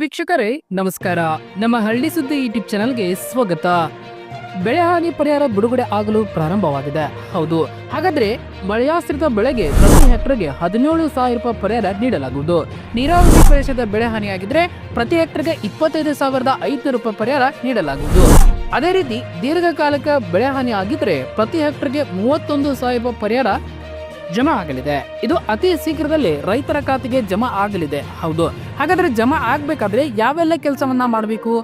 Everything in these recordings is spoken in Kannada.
ವೀಕ್ಷಕರೇ, ನಮಸ್ಕಾರ. ನಮ್ಮ ಹಳ್ಳಿ ಸುದ್ದಿ ಯೂಟ್ಯೂಬ್ ಚಾನಲ್ಗೆ ಸ್ವಾಗತ. ಬೆಳೆ ಹಾನಿ ಪರಿಹಾರ ಬಿಡುಗಡೆ ಆಗಲು ಪ್ರಾರಂಭವಾಗಿದೆ. ಹೌದು, ಹಾಗಾದ್ರೆ ಮಳೆಯಾಶ್ರಿತ ಬೆಳೆಗೆ ಪ್ರತಿ ಹೆಕ್ಟರ್ಗೆ ಹದಿನೇಳು ಸಾವಿರ ರೂಪಾಯಿ ಪರಿಹಾರ ನೀಡಲಾಗುವುದು. ನೀರಾವರಿ ಪ್ರದೇಶದ ಬೆಳೆ ಹಾನಿಯಾಗಿದ್ರೆ ಪ್ರತಿ ಹೆಕ್ಟರ್ಗೆ ಇಪ್ಪತ್ತೈದು ಸಾವಿರದ ಐದುನೂರು ರೂಪಾಯಿ ಪರಿಹಾರ ನೀಡಲಾಗುವುದು. ಅದೇ ರೀತಿ, ದೀರ್ಘಕಾಲಕ್ಕೆ ಬೆಳೆ ಹಾನಿ ಆಗಿದ್ರೆ ಪ್ರತಿ ಹೆಕ್ಟರ್ಗೆ ಮೂವತ್ತೊಂದು ಸಾವಿರ ರೂಪಾಯಿ ಪರಿಹಾರ ಜಮಾ ಆಗಲಿದೆ. ಇದು ಅತಿ ಶೀಘ್ರದಲ್ಲಿ ರೈತರ ಖಾತೆಗೆ ಜಮಾ ಆಗಲಿದೆ. ಹೌದು. ಹಾಗಾದ್ರೆ ಜಮಾ ಆಗ್ಬೇಕಾದ್ರೆ ಯಾವೆಲ್ಲ ಕೆಲಸವನ್ನ ಮಾಡಬೇಕು?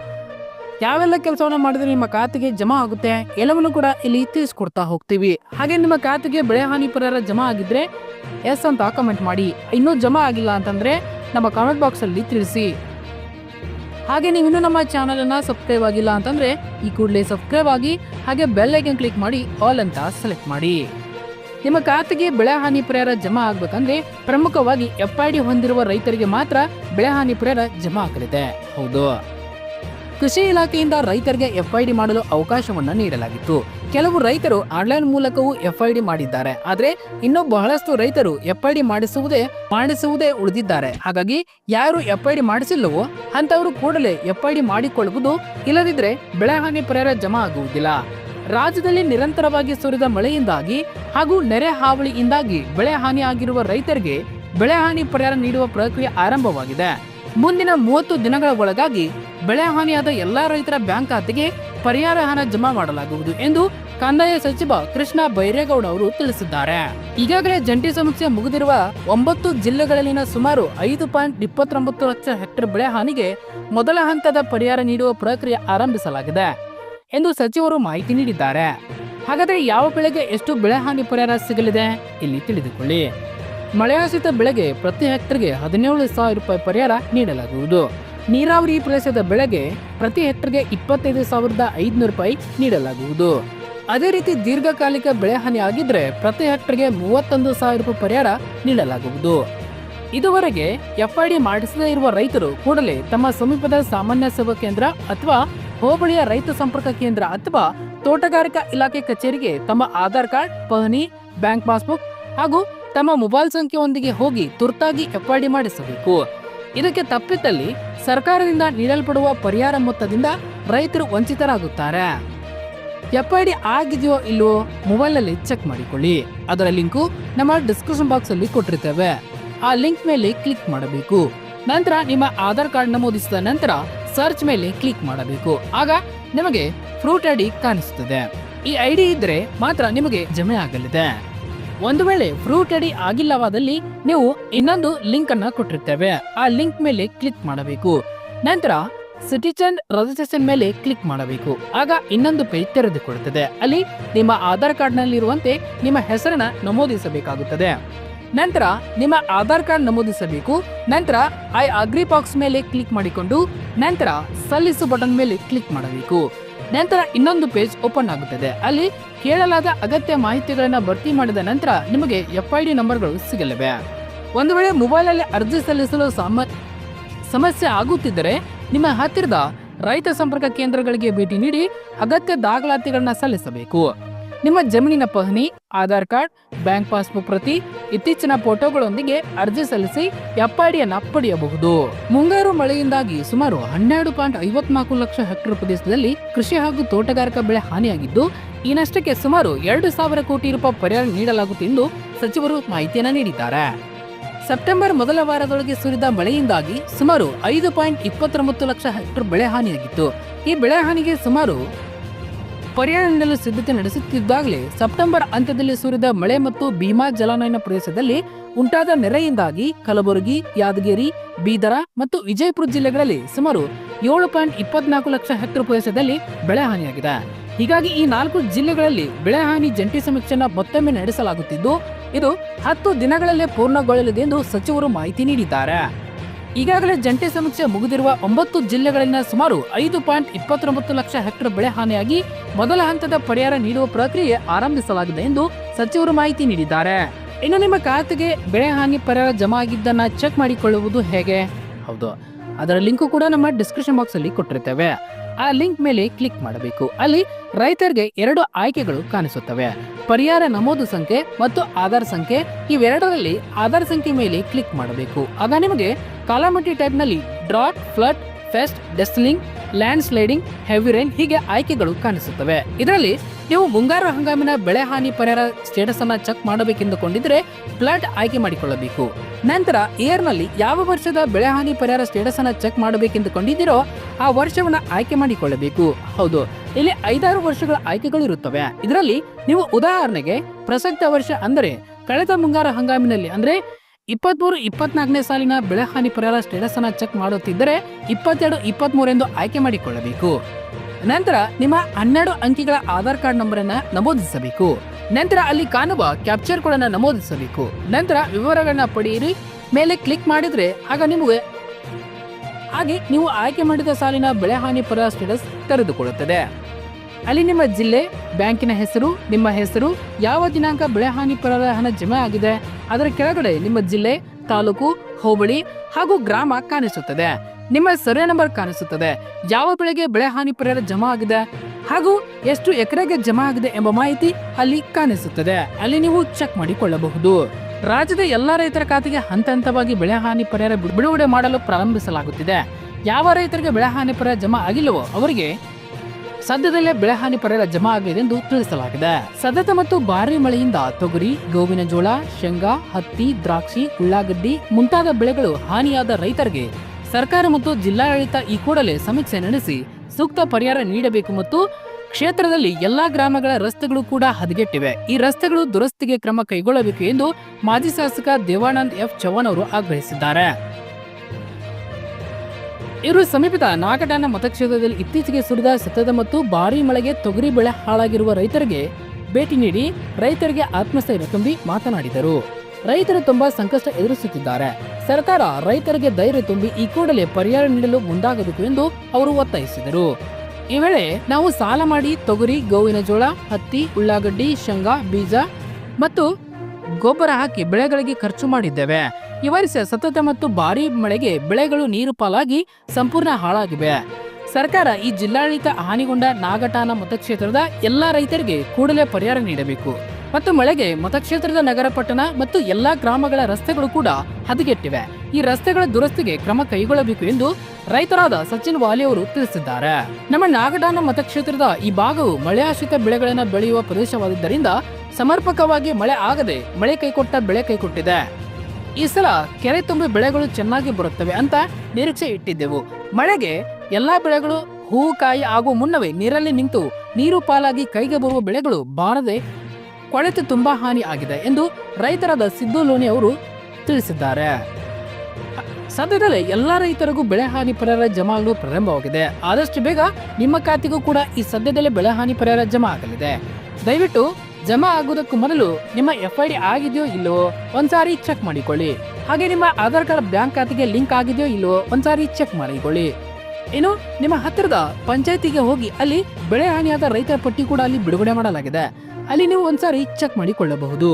ಯಾವೆಲ್ಲ ಕೆಲಸವನ್ನ ಮಾಡಿದ್ರೆ ನಿಮ್ಮ ಖಾತೆಗೆ ಜಮಾ ಆಗುತ್ತೆ? ಎಲ್ಲವನ್ನು ಕೂಡ ಇಲ್ಲಿ ತಿಳಿಸ್ಕೊಡ್ತಾ ಹೋಗ್ತೀವಿ. ಹಾಗೆ ನಿಮ್ಮ ಖಾತೆಗೆ ಬೆಳೆ ಹಾನಿ ಪರಿಹಾರ ಜಮಾ ಆಗಿದ್ರೆ ಎಸ್ ಅಂತ ಕಮೆಂಟ್ ಮಾಡಿ. ಇನ್ನೂ ಜಮಾ ಆಗಿಲ್ಲ ಅಂತಂದ್ರೆ ನಮ್ಮ ಕಾಮೆಂಟ್ ಬಾಕ್ಸ್ ಅಲ್ಲಿ ತಿಳಿಸಿ. ಹಾಗೆ ನೀವು ಇನ್ನೂ ನಮ್ಮ ಚಾನೆಲ್ ಅನ್ನ ಸಬ್ಸ್ಕ್ರೈಬ್ ಆಗಿಲ್ಲ ಅಂತಂದ್ರೆ ಈ ಕೂಡಲೇ ಸಬ್ಸ್ಕ್ರೈಬ್ ಆಗಿ ಹಾಗೆ ಬೆಲ್ ಐಕನ್ ಕ್ಲಿಕ್ ಮಾಡಿ ಆಲ್ ಅಂತ ಸೆಲೆಕ್ಟ್ ಮಾಡಿ. ನಿಮ್ಮ ಖಾತೆಗೆ ಬೆಳೆ ಹಾನಿ ಪರಿಹಾರ ಜಮಾ ಆಗ್ಬೇಕಂದ್ರೆ ಪ್ರಮುಖವಾಗಿ ಎಫ್ ಐ ಡಿ ಹೊಂದಿರುವ ರೈತರಿಗೆ ಮಾತ್ರ ಬೆಳೆ ಹಾನಿ ಪರಿಹಾರ ಜಮಾ ಆಗಲಿದೆ. ಹೌದು. ಕೃಷಿ ಇಲಾಖೆಯಿಂದ ರೈತರಿಗೆ ಎಫ್ ಐ ಡಿ ಮಾಡಲು ಅವಕಾಶವನ್ನ ನೀಡಲಾಗಿತ್ತು. ಕೆಲವು ರೈತರು ಆನ್ಲೈನ್ ಮೂಲಕವೂ ಎಫ್ ಐ ಡಿ ಮಾಡಿದ್ದಾರೆ. ಆದ್ರೆ ಇನ್ನೂ ಬಹಳಷ್ಟು ರೈತರು ಎಫ್ ಐ ಡಿ ಮಾಡಿಸುವುದೇ ಮಾಡಿಸುವುದೇ ಉಳಿದಿದ್ದಾರೆ. ಹಾಗಾಗಿ ಯಾರು ಎಫ್ ಐ ಡಿ ಮಾಡಿಸಿಲ್ಲವೋ ಅಂತವರು ಕೂಡಲೇ ಎಫ್ ಐ ಡಿ ಮಾಡಿಕೊಳ್ಳುವುದು ಇಲ್ಲದಿದ್ರೆ ಬೆಳೆ ಹಾನಿ ಪರಿಹಾರ ಜಮಾ ಆಗುವುದಿಲ್ಲ. ರಾಜ್ಯದಲ್ಲಿ ನಿರಂತರವಾಗಿ ಸುರಿದ ಮಳೆಯಿಂದಾಗಿ ಹಾಗೂ ನೆರೆ ಹಾವಳಿಯಿಂದಾಗಿ ಬೆಳೆ ಹಾನಿಯಾಗಿರುವ ರೈತರಿಗೆ ಬೆಳೆ ಹಾನಿ ಪರಿಹಾರ ನೀಡುವ ಪ್ರಕ್ರಿಯೆ ಆರಂಭವಾಗಿದೆ. ಮುಂದಿನ ಮೂವತ್ತು ದಿನಗಳ ಒಳಗಾಗಿ ಬೆಳೆ ಹಾನಿಯಾದ ಎಲ್ಲಾ ರೈತರ ಬ್ಯಾಂಕ್ ಖಾತೆಗೆ ಪರಿಹಾರ ಹಣ ಜಮಾ ಮಾಡಲಾಗುವುದು ಎಂದು ಕಂದಾಯ ಸಚಿವ ಕೃಷ್ಣ ಬೈರೇಗೌಡ ಅವರು ತಿಳಿಸಿದ್ದಾರೆ. ಈಗಾಗಲೇ ಜಂಟಿ ಸಮೀಕ್ಷೆ ಮುಗಿದಿರುವ ಒಂಬತ್ತು ಜಿಲ್ಲೆಗಳಲ್ಲಿನ ಸುಮಾರು ಐದು ಪಾಯಿಂಟ್ ಇಪ್ಪತ್ತೊಂಬತ್ತು ಲಕ್ಷ ಹೆಕ್ಟೇರ್ ಬೆಳೆ ಹಾನಿಗೆ ಮೊದಲ ಹಂತದ ಪರಿಹಾರ ನೀಡುವ ಪ್ರಕ್ರಿಯೆ ಆರಂಭಿಸಲಾಗಿದೆ. ಎಂದು ಸಚಿವರು ಮಾಹಿತಿ ನೀಡಿದ್ದಾರೆ. ಹಾಗಾದರೆ ಯಾವ ಬೆಳೆಗೆ ಎಷ್ಟು ಬೆಳೆ ಹಾನಿ ಪರಿಹಾರ ಸಿಗಲಿದೆ ಇಲ್ಲಿ ತಿಳಿದುಕೊಳ್ಳಿ. ಮಳೆಯಾಶ್ರಿತ ಬೆಳೆಗೆ ಪ್ರತಿ ಹೆಕ್ಟರ್ಗೆ ಹದಿನೇಳು ಸಾವಿರ ರೂಪಾಯಿ ಪರಿಹಾರ ನೀಡಲಾಗುವುದು. ನೀರಾವರಿ ಪ್ರದೇಶದ ಬೆಳೆಗೆ ಪ್ರತಿ ಹೆಕ್ಟರ್ಗೆ ಇಪ್ಪತ್ತೈದು ಸಾವಿರದ ಐದುನೂರು ರೂಪಾಯಿ ನೀಡಲಾಗುವುದು. ಅದೇ ರೀತಿ ದೀರ್ಘಕಾಲಿಕ ಬೆಳೆ ಹಾನಿ ಆಗಿದ್ರೆ ಪ್ರತಿ ಹೆಕ್ಟರ್ಗೆ ಮೂವತ್ತೊಂದು ಸಾವಿರ ರೂಪಾಯಿ ಪರಿಹಾರ ನೀಡಲಾಗುವುದು. ಇದುವರೆಗೆ ಎಫ್ಐಡಿ ಮಾಡಿಸದೇ ಇರುವ ರೈತರು ಕೂಡಲೇ ತಮ್ಮ ಸಮೀಪದ ಸಾಮಾನ್ಯ ಸೇವಾ ಕೇಂದ್ರ ಅಥವಾ ಹೋಬಳಿಯ ರೈತ ಸಂಪರ್ಕ ಕೇಂದ್ರ ಅಥವಾ ತೋಟಗಾರಿಕಾ ಇಲಾಖೆ ಕಚೇರಿಗೆ ತಮ್ಮ ಆಧಾರ್ ಕಾರ್ಡ್, ಪಹಣಿ, ಬ್ಯಾಂಕ್ ಪಾಸ್ಬುಕ್ ಹಾಗೂ ತಮ್ಮ ಮೊಬೈಲ್ ಸಂಖ್ಯೆಯೊಂದಿಗೆ ಹೋಗಿ ತುರ್ತಾಗಿ ಎಫ್ಐಡಿ ಮಾಡಿಸಬೇಕು. ಇದಕ್ಕೆ ತಪ್ಪಿದ್ದಲ್ಲಿ ಸರ್ಕಾರದಿಂದ ನೀಡಲ್ಪಡುವ ಪರಿಹಾರ ಮೊತ್ತದಿಂದ ರೈತರು ವಂಚಿತರಾಗುತ್ತಾರೆ. ಎಫ್ಐಡಿ ಆಗಿದೆಯೋ ಇಲ್ಲವೋ ಮೊಬೈಲ್ನಲ್ಲಿ ಚೆಕ್ ಮಾಡಿಕೊಳ್ಳಿ. ಅದರ ಲಿಂಕು ನಮ್ಮ ಡಿಸ್ಕ್ರಿಪ್ಷನ್ ಬಾಕ್ಸ್ ಅಲ್ಲಿ ಕೊಟ್ಟಿರ್ತೇವೆ. ಆ ಲಿಂಕ್ ಮೇಲೆ ಕ್ಲಿಕ್ ಮಾಡಬೇಕು. ನಂತರ ನಿಮ್ಮ ಆಧಾರ್ ಕಾರ್ಡ್ ನಮೂದಿಸಿದ ನಂತರ ಸರ್ಚ್ ಮೇಲೆ ಕ್ಲಿಕ್ ಮಾಡಬೇಕು. ಆಗ ನಿಮಗೆ ಫ್ರೂಟ್ ಐಡಿ ಕಾಣಿಸುತ್ತದೆ. ಈ ಐಡಿ ಇದ್ರೆ ಮಾತ್ರ ನಿಮಗೆ ಜಮೆ ಆಗಲಿದೆ. ಒಂದು ವೇಳೆ ಫ್ರೂಟ್ ಐಡಿ ಆಗಿಲ್ಲವಾದಲ್ಲಿ ನೀವು ಇನ್ನೊಂದು ಲಿಂಕ್ ಅನ್ನ ಕೊಟ್ಟಿರ್ತೇವೆ. ಆ ಲಿಂಕ್ ಮೇಲೆ ಕ್ಲಿಕ್ ಮಾಡಬೇಕು. ನಂತರ ಸಿಟಿಜನ್ ರಿಜಿಸ್ಟ್ರೇಷನ್ ಮೇಲೆ ಕ್ಲಿಕ್ ಮಾಡಬೇಕು. ಆಗ ಇನ್ನೊಂದು ಪೇಜ್ ತೆರೆದುಕೊಳ್ಳುತ್ತದೆ. ಅಲ್ಲಿ ನಿಮ್ಮ ಆಧಾರ್ ಕಾರ್ಡ್ ನಲ್ಲಿರುವಂತೆ ನಿಮ್ಮ ಹೆಸರನ್ನ ನಮೂದಿಸಬೇಕಾಗುತ್ತದೆ. ನಂತರ ನಿಮ್ಮ ಆಧಾರ್ ಕಾರ್ಡ್ ನಮೂದಿಸಬೇಕು. ನಂತರ ಐ ಅಗ್ರಿ ಬಾಕ್ಸ್ ಮೇಲೆ ಕ್ಲಿಕ್ ಮಾಡಿಕೊಂಡು ನಂತರ ಸಲ್ಲಿಸು ಬಟನ್ ಮೇಲೆ ಕ್ಲಿಕ್ ಮಾಡಬೇಕು. ನಂತರ ಇನ್ನೊಂದು ಪೇಜ್ ಓಪನ್ ಆಗುತ್ತದೆ. ಅಲ್ಲಿ ಕೇಳಲಾದ ಅಗತ್ಯ ಮಾಹಿತಿಗಳನ್ನು ಭರ್ತಿ ಮಾಡಿದ ನಂತರ ನಿಮಗೆ ಎಫ್ ಐ ಡಿ ನಂಬರ್ಗಳು ಸಿಗಲಿವೆ. ಒಂದು ವೇಳೆ ಮೊಬೈಲಲ್ಲಿ ಅರ್ಜಿ ಸಲ್ಲಿಸಲು ಸಮ, ಸಮಸ್ಯೆ ಆಗುತ್ತಿದ್ದರೆ ನಿಮ್ಮ ಹತ್ತಿರದ ರೈತ ಸಂಪರ್ಕ ಕೇಂದ್ರಗಳಿಗೆ ಭೇಟಿ ನೀಡಿ ಅಗತ್ಯ ದಾಖಲಾತಿಗಳನ್ನು ಸಲ್ಲಿಸಬೇಕು. ನಿಮ್ಮ ಜಮೀನಿನ ಪಹಣಿ, ಆಧಾರ್ ಕಾರ್ಡ್, ಬ್ಯಾಂಕ್ ಪಾಸ್ಬುಕ್ ಪ್ರತಿ ಇತ್ತೀಚಿನ ಫೋಟೋಗಳೊಂದಿಗೆ ಅರ್ಜಿ ಸಲ್ಲಿಸಿ ಎಫ್ಐಡಿಯನ್ನ ಪಡೆಯಬಹುದು. ಮುಂಗಾರು ಮಳೆಯಿಂದಾಗಿ ಸುಮಾರು ಹನ್ನೆರಡು ಪಾಯಿಂಟ್ ಐವತ್ನಾಲ್ಕು ಲಕ್ಷ ಹೆಕ್ಟೇರ್ ಪ್ರದೇಶದಲ್ಲಿ ಕೃಷಿ ಹಾಗೂ ತೋಟಗಾರಿಕಾ ಬೆಳೆ ಹಾನಿಯಾಗಿದ್ದು ಈ ನಷ್ಟಕ್ಕೆ ಸುಮಾರು ಎರಡು ಸಾವಿರ ಕೋಟಿ ರೂಪಾಯಿ ಪರಿಹಾರ ನೀಡಲಾಗುತ್ತೆ ಎಂದು ಸಚಿವರು ಮಾಹಿತಿಯನ್ನ ನೀಡಿದ್ದಾರೆ. ಸೆಪ್ಟೆಂಬರ್ ಮೊದಲ ವಾರದೊಳಗೆ ಸುರಿದ ಮಳೆಯಿಂದಾಗಿ ಸುಮಾರು ಐದು ಪಾಯಿಂಟ್ ಇಪ್ಪತ್ತೊಂಬತ್ತು ಲಕ್ಷ ಹೆಕ್ಟೇರ್ ಬೆಳೆ ಹಾನಿಯಾಗಿತ್ತು. ಈ ಬೆಳೆ ಹಾನಿಗೆ ಸುಮಾರು ನೀಡಲು ಸಿದ್ಧತೆ ನಡೆಸುತ್ತಿದ್ದಾಗಲೇ ಸೆಪ್ಟೆಂಬರ್ ಅಂತ್ಯದಲ್ಲಿ ಸುರಿದ ಮಳೆ ಮತ್ತು ಭೀಮಾ ಜಲಾನಯನ ಪ್ರದೇಶದಲ್ಲಿ ಉಂಟಾದ ನೆರೆಯಿಂದಾಗಿ ಕಲಬುರಗಿ, ಯಾದಗಿರಿ, ಬೀದರ ಮತ್ತು ವಿಜಯಪುರ ಜಿಲ್ಲೆಗಳಲ್ಲಿ ಸುಮಾರು ಏಳು ಪಾಯಿಂಟ್ ಇಪ್ಪತ್ನಾಲ್ಕು ಲಕ್ಷ ಹೆಕ್ಟೇರ್ ಪ್ರದೇಶದಲ್ಲಿ ಬೆಳೆ ಹಾನಿಯಾಗಿದೆ. ಹೀಗಾಗಿ ಈ ನಾಲ್ಕು ಜಿಲ್ಲೆಗಳಲ್ಲಿ ಬೆಳೆ ಹಾನಿ ಜಂಟಿ ಸಮೀಕ್ಷೆಯನ್ನು ಮತ್ತೊಮ್ಮೆ ನಡೆಸಲಾಗುತ್ತಿದ್ದು, ಇದು ಹತ್ತು ದಿನಗಳಲ್ಲೇ ಪೂರ್ಣಗೊಳ್ಳಲಿದೆ ಎಂದು ಸಚಿವರು ಮಾಹಿತಿ ನೀಡಿದ್ದಾರೆ. ಈಗಾಗಲೇ ಜಂಟಿ ಸಮೀಕ್ಷೆ ಮುಗಿದಿರುವ ಒಂಬತ್ತು ಜಿಲ್ಲೆಗಳಲ್ಲಿನ ಸುಮಾರು ಐದು ಪಾಯಿಂಟ್ ಇಪ್ಪತ್ತೊಂಬತ್ತು ಲಕ್ಷ ಹೆಕ್ಟರ್ ಬೆಳೆ ಹಾನಿಯಾಗಿ ಮೊದಲ ಹಂತದ ಪರಿಹಾರ ನೀಡುವ ಪ್ರಕ್ರಿಯೆ ಆರಂಭಿಸಲಾಗಿದೆ ಎಂದು ಸಚಿವರು ಮಾಹಿತಿ ನೀಡಿದ್ದಾರೆ. ಇನ್ನು ನಿಮ್ಮ ಖಾತೆಗೆ ಬೆಳೆ ಹಾನಿ ಪರಿಹಾರ ಜಮಾ ಆಗಿದ್ದನ್ನ ಚೆಕ್ ಮಾಡಿಕೊಳ್ಳುವುದು ಹೇಗೆ? ಹೌದು, ಅದರ ಲಿಂಕು ಕೂಡ ನಮ್ಮ ಡಿಸ್ಕ್ರಿಪ್ಷನ್ ಬಾಕ್ಸ್ ಅಲ್ಲಿ ಕೊಟ್ಟಿರ್ತೇವೆ. ಆ ಲಿಂಕ್ ಮೇಲೆ ಕ್ಲಿಕ್ ಮಾಡಬೇಕು. ಅಲ್ಲಿ ರೈತರಿಗೆ ಎರಡು ಆಯ್ಕೆಗಳು ಕಾಣಿಸುತ್ತವೆ. ಪರಿಹಾರ ನಮೂದು ಸಂಖ್ಯೆ ಮತ್ತು ಆಧಾರ್ ಸಂಖ್ಯೆ ಇವೆರಡರಲ್ಲಿ ಆಧಾರ್ ಸಂಖ್ಯೆ ಮೇಲೆ ಕ್ಲಿಕ್ ಮಾಡಬೇಕು. ಆಗ ನಿಮಗೆ ಕಾಲಾಮಟಿ ಟೈಪ್ನಲ್ಲಿ ಡ್ರಾಟ್ ಫ್ಲಡ್ ಫೆಸ್ಟ್ ಡೆಸ್ಲಿಂಗ್ ಲ್ಯಾಂಡ್ ಸ್ಲೈಡಿಂಗ್ ಹೆವಿ ರೈನ್ ಹೀಗೆ ಆಯ್ಕೆಗಳು ಕಾಣಿಸುತ್ತವೆ. ಇದರಲ್ಲಿ ನೀವು ಮುಂಗಾರು ಹಂಗಾಮಿನ ಬೆಳೆ ಹಾನಿ ಪರಿಹಾರ ಸ್ಟೇಟಸ್ ಅನ್ನ ಚೆಕ್ ಮಾಡಬೇಕೆಂದುಕೊಂಡಿದ್ರೆ ಫ್ಲಾಟ್ ಆಯ್ಕೆ ಮಾಡಿಕೊಳ್ಳಬೇಕು. ನಂತರ ಇಯರ್ನಲ್ಲಿ ಯಾವ ವರ್ಷದ ಬೆಳೆ ಹಾನಿ ಪರಿಹಾರ ಸ್ಟೇಟಸ್ ಅನ್ನ ಚೆಕ್ ಮಾಡಬೇಕೆಂದುಕೊಂಡಿದ್ದೀರೋ ಆ ವರ್ಷವನ್ನ ಆಯ್ಕೆ ಮಾಡಿಕೊಳ್ಳಬೇಕು. ಹೌದು, ಇಲ್ಲಿ ಐದಾರು ವರ್ಷಗಳ ಆಯ್ಕೆಗಳು ಇರುತ್ತವೆ. ಇದರಲ್ಲಿ ನೀವು ಉದಾಹರಣೆಗೆ ಪ್ರಸಕ್ತ ವರ್ಷ ಅಂದರೆ, ಕಳೆದ ಮುಂಗಾರು ಹಂಗಾಮಿನಲ್ಲಿ, ಅಂದ್ರೆ ಇಪ್ಪತ್ಮೂರು, ಇಪ್ಪತ್ನಾಲ್ಕನೇ ಸಾಲಿನ ಬೆಳೆಹಾನಿ ಪರಿಹಾರ ಸ್ಟೇಟಸ್ ಅನ್ನ ಚೆಕ್ ಮಾಡುತ್ತಿದ್ದರೆ ಇಪ್ಪತ್ತೆರಡು, ಇಪ್ಪತ್ಮೂರೆಂದು ಆಯ್ಕೆ ಮಾಡಿಕೊಳ್ಳಬೇಕು. ನಂತರ ನಿಮ್ಮ ಹನ್ನೆರಡು ಅಂಕಿಗಳ ಆಧಾರ್ ಕಾರ್ಡ್ ನಂಬರ್ ಅನ್ನ ನಮೂದಿಸಬೇಕು. ನಂತರ ಅಲ್ಲಿ ಕಾಣುವ ಕ್ಯಾಪ್ಚರ್ ಕೋಡ್ ಅನ್ನ ನಮೂದಿಸಬೇಕು. ನಂತರ ವಿವರಗಳನ್ನ ಪಡೆಯಿರಿ. ಮೇಲೆ ಕ್ಲಿಕ್ ಮಾಡಿದ್ರೆ ಆಗ ನಿಮಗೆ ಹಾಗೆ ನೀವು ಆಯ್ಕೆ ಮಾಡಿದ ಸಾಲಿನ ಬೆಳೆಹಾನಿ ಪರಿಹಾರ ಸ್ಟೇಟಸ್ ತೆರೆದುಕೊಳ್ಳುತ್ತದೆ. ಅಲ್ಲಿ ನಿಮ್ಮ ಜಿಲ್ಲೆ, ಬ್ಯಾಂಕಿನ ಹೆಸರು, ನಿಮ್ಮ ಹೆಸರು, ಯಾವ ದಿನಾಂಕ ಬೆಳೆ ಹಾನಿ ಪರಿಹಾರ ಹಣ ಜಮೆ ಆಗಿದೆ ಅದರ ಕೆಳಗಡೆ ನಿಮ್ಮ ಜಿಲ್ಲೆ, ತಾಲೂಕು, ಹೋಬಳಿ ಹಾಗೂ ಗ್ರಾಮ ಕಾಣಿಸುತ್ತದೆ. ನಿಮ್ಮ ಸರ್ವೆ ನಂಬರ್ ಕಾಣಿಸುತ್ತದೆ. ಯಾವ ಬೆಳೆಗೆ ಬೆಳೆ ಹಾನಿ ಪರಿಹಾರ ಜಮಾ ಆಗಿದೆ ಹಾಗೂ ಎಷ್ಟು ಎಕರೆಗೆ ಜಮಾ ಆಗಿದೆ ಎಂಬ ಮಾಹಿತಿ ಅಲ್ಲಿ ಕಾಣಿಸುತ್ತದೆ. ಅಲ್ಲಿ ನೀವು ಚೆಕ್ ಮಾಡಿಕೊಳ್ಳಬಹುದು. ರಾಜ್ಯದ ಎಲ್ಲಾ ರೈತರ ಖಾತೆಗೆ ಹಂತ ಹಂತವಾಗಿ ಬೆಳೆ ಹಾನಿ ಪರಿಹಾರ ಬಿಡು- ಬಿಡುಗಡೆ ಮಾಡಲು ಪ್ರಾರಂಭಿಸಲಾಗುತ್ತಿದೆ. ಯಾವ ರೈತರಿಗೆ ಬೆಳೆ ಹಾನಿ ಪರಿಹಾರ ಜಮಾ ಆಗಿಲ್ಲವೋ ಅವರಿಗೆ ಸದ್ಯದಲ್ಲೇ ಬೆಳೆ ಹಾನಿ ಪರಿಹಾರ ಜಮಾ ಆಗಲಿದೆ ಎಂದು ತಿಳಿಸಲಾಗಿದೆ. ಸತತ ಮತ್ತು ಭಾರಿ ಮಳೆಯಿಂದ ತೊಗರಿ, ಗೋವಿನ ಜೋಳ, ಶೇಂಗಾ, ಹತ್ತಿ, ದ್ರಾಕ್ಷಿ, ಉಳ್ಳಾಗಡ್ಡಿ ಮುಂತಾದ ಬೆಳೆಗಳು ಹಾನಿಯಾದ ರೈತರಿಗೆ ಸರ್ಕಾರ ಮತ್ತು ಜಿಲ್ಲಾಡಳಿತ ಈ ಕೂಡಲೇ ಸಮೀಕ್ಷೆ ನಡೆಸಿ ಸೂಕ್ತ ಪರಿಹಾರ ನೀಡಬೇಕು ಮತ್ತು ಕ್ಷೇತ್ರದಲ್ಲಿ ಎಲ್ಲಾ ಗ್ರಾಮಗಳ ರಸ್ತೆಗಳು ಕೂಡ ಹದಗೆಟ್ಟಿವೆ. ಈ ರಸ್ತೆಗಳು ದುರಸ್ತಿಗೆ ಕ್ರಮ ಕೈಗೊಳ್ಳಬೇಕು ಎಂದು ಮಾಜಿ ಶಾಸಕ ದೇವಾನಂದ್ ಎಫ್. ಚೌಹಾಣ್ ಅವರು ಆಗ್ರಹಿಸಿದ್ದಾರೆ. ಇವರು ಸಮೀಪದ ನಾಗಡಾನ ಮತಕ್ಷೇತ್ರದಲ್ಲಿ ಇತ್ತೀಚೆಗೆ ಸುರಿದ ಸತತ ಮತ್ತು ಭಾರೀ ಮಳೆಗೆ ತೊಗರಿ ಬೆಳೆ ಹಾಳಾಗಿರುವ ರೈತರಿಗೆ ಭೇಟಿ ನೀಡಿ ರೈತರಿಗೆ ಆತ್ಮಸ್ಥೈರ್ಯ ತುಂಬಿ ಮಾತನಾಡಿದರು. ರೈತರು ತುಂಬಾ ಸಂಕಷ್ಟ ಎದುರಿಸುತ್ತಿದ್ದಾರೆ. ಸರ್ಕಾರ ರೈತರಿಗೆ ಧೈರ್ಯ ತುಂಬಿ ಈ ಕೂಡಲೇ ಪರಿಹಾರ ನೀಡಲು ಮುಂದಾಗಬೇಕು ಎಂದು ಅವರು ಒತ್ತಾಯಿಸಿದರು. ಈ ವೇಳೆ ನಾವು ಸಾಲ ಮಾಡಿ ತೊಗರಿ, ಗೋವಿನ ಜೋಳ, ಹತ್ತಿ, ಉಳ್ಳಾಗಡ್ಡಿ, ಶೇಂಗಾ, ಬೀಜ ಮತ್ತು ಗೊಬ್ಬರ ಹಾಕಿ ಬೆಳೆಗಳಿಗೆ ಖರ್ಚು ಮಾಡಿದ್ದೇವೆ. ಈ ವರ್ಷ ಸತತ ಮತ್ತು ಭಾರೀ ಮಳೆಗೆ ಬೆಳೆಗಳು ನೀರು ಪಾಲಾಗಿ ಸಂಪೂರ್ಣ ಹಾಳಾಗಿವೆ. ಸರ್ಕಾರ ಈ ಜಿಲ್ಲಾಡಳಿತ ಹಾನಿಗೊಂಡ ನಾಗಟಾನ ಮತಕ್ಷೇತ್ರದ ಎಲ್ಲಾ ರೈತರಿಗೆ ಕೂಡಲೇ ಪರಿಹಾರ ನೀಡಬೇಕು. ಮತ್ತು ಮಳೆಗೆ ಮತಕ್ಷೇತ್ರದ ನಗರ ಪಟ್ಟಣ ಮತ್ತು ಎಲ್ಲಾ ಗ್ರಾಮಗಳ ರಸ್ತೆಗಳು ಕೂಡ ಹದಗೆಟ್ಟಿವೆ. ಈ ರಸ್ತೆಗಳ ದುರಸ್ತಿಗೆ ಕ್ರಮ ಕೈಗೊಳ್ಳಬೇಕು ಎಂದು ರೈತರಾದ ಸಚಿನ್ ವಾಲಿ ಅವರು ತಿಳಿಸಿದ್ದಾರೆ. ನಮ್ಮ ನಾಗಟಾನ ಮತಕ್ಷೇತ್ರದ ಈ ಭಾಗವು ಮಳೆಯಾಶ್ರಿತ ಬೆಳೆಗಳನ್ನು ಬೆಳೆಯುವ ಪ್ರದೇಶವಾದ್ದರಿಂದ ಸಮರ್ಪಕವಾಗಿ ಮಳೆ ಆಗದೆ ಮಳೆ ಕೈಕೊಟ್ಟ ಬೆಳೆ ಕೈಕೊಟ್ಟಿದೆ. ಈ ಸಲ ಕೆರೆ ತುಂಬಿ ಬೆಳೆಗಳು ಚೆನ್ನಾಗಿ ಬರುತ್ತವೆ ಅಂತ ನಿರೀಕ್ಷೆ ಇಟ್ಟಿದ್ದೆವು. ಮಳೆಗೆ ಎಲ್ಲಾ ಬೆಳೆಗಳು ಹೂವು ಕಾಯಿ ಆಗುವ ಮುನ್ನವೇ ನೀರಲ್ಲಿ ನಿಂತು ನೀರು ಪಾಲಾಗಿ ಕೈಗೆ ಬರುವ ಬೆಳೆಗಳು ಬಾರದೆ ಕೊಳೆತು ತುಂಬಾ ಹಾನಿ ಆಗಿದೆ ಎಂದು ರೈತರಾದ ಸಿದ್ದು ಲೋನಿ ಅವರು ತಿಳಿಸಿದ್ದಾರೆ. ಸದ್ಯದಲ್ಲೇ ಎಲ್ಲಾ ರೈತರಿಗೂ ಬೆಳೆ ಹಾನಿ ಪರಿಹಾರ ಜಮಾ ಆಗಲು ಪ್ರಾರಂಭವಾಗಿದೆ. ಆದಷ್ಟು ಬೇಗ ನಿಮ್ಮ ಖಾತೆಗೂ ಕೂಡ ಈ ಸದ್ಯದಲ್ಲೇ ಬೆಳೆ ಹಾನಿ ಪರಿಹಾರ ಜಮಾ ಆಗಲಿದೆ. ದಯವಿಟ್ಟು ಜಮಾ ಆಗುವುದಕ್ಕೂ ಮೊದಲು ನಿಮ್ಮ ಎಫ್ ಐ ಡಿ ಆಗಿದೆಯೋ ಇಲ್ಲವೋ ಒಂದ್ಸಾರಿ ಚೆಕ್ ಮಾಡಿಕೊಳ್ಳಿ. ಹಾಗೆ ನಿಮ್ಮ ಆಧಾರ್ ಕಾರ್ಡ್ ಬ್ಯಾಂಕ್ ಖಾತೆಗೆ ಲಿಂಕ್ ಆಗಿದೆಯೋ ಇಲ್ಲವೋ ಒಂದ್ಸಾರಿ ಚೆಕ್ ಮಾಡಿಕೊಳ್ಳಿ. ಇನ್ನು ನಿಮ್ಮ ಹತ್ತಿರದ ಪಂಚಾಯತಿಗೆ ಹೋಗಿ ಅಲ್ಲಿ ಬೆಳೆ ಹಾನಿಯಾದ ರೈತರ ಪಟ್ಟಿ ಕೂಡ ಅಲ್ಲಿ ಬಿಡುಗಡೆ ಮಾಡಲಾಗಿದೆ. ಅಲ್ಲಿ ನೀವು ಒಂದ್ಸಾರಿ ಚೆಕ್ ಮಾಡಿಕೊಳ್ಳಬಹುದು.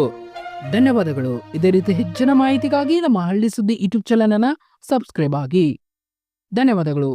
ಧನ್ಯವಾದಗಳು. ಇದೇ ರೀತಿ ಹೆಚ್ಚಿನ ಮಾಹಿತಿಗಾಗಿ ನಮ್ಮ ಹಳ್ಳಿ ಸುದ್ದಿ ಯೂಟ್ಯೂಬ್ ಚಾನಲ್ ಅನ್ನ ಸಬ್ಸ್ಕ್ರೈಬ್ ಆಗಿ. ಧನ್ಯವಾದಗಳು.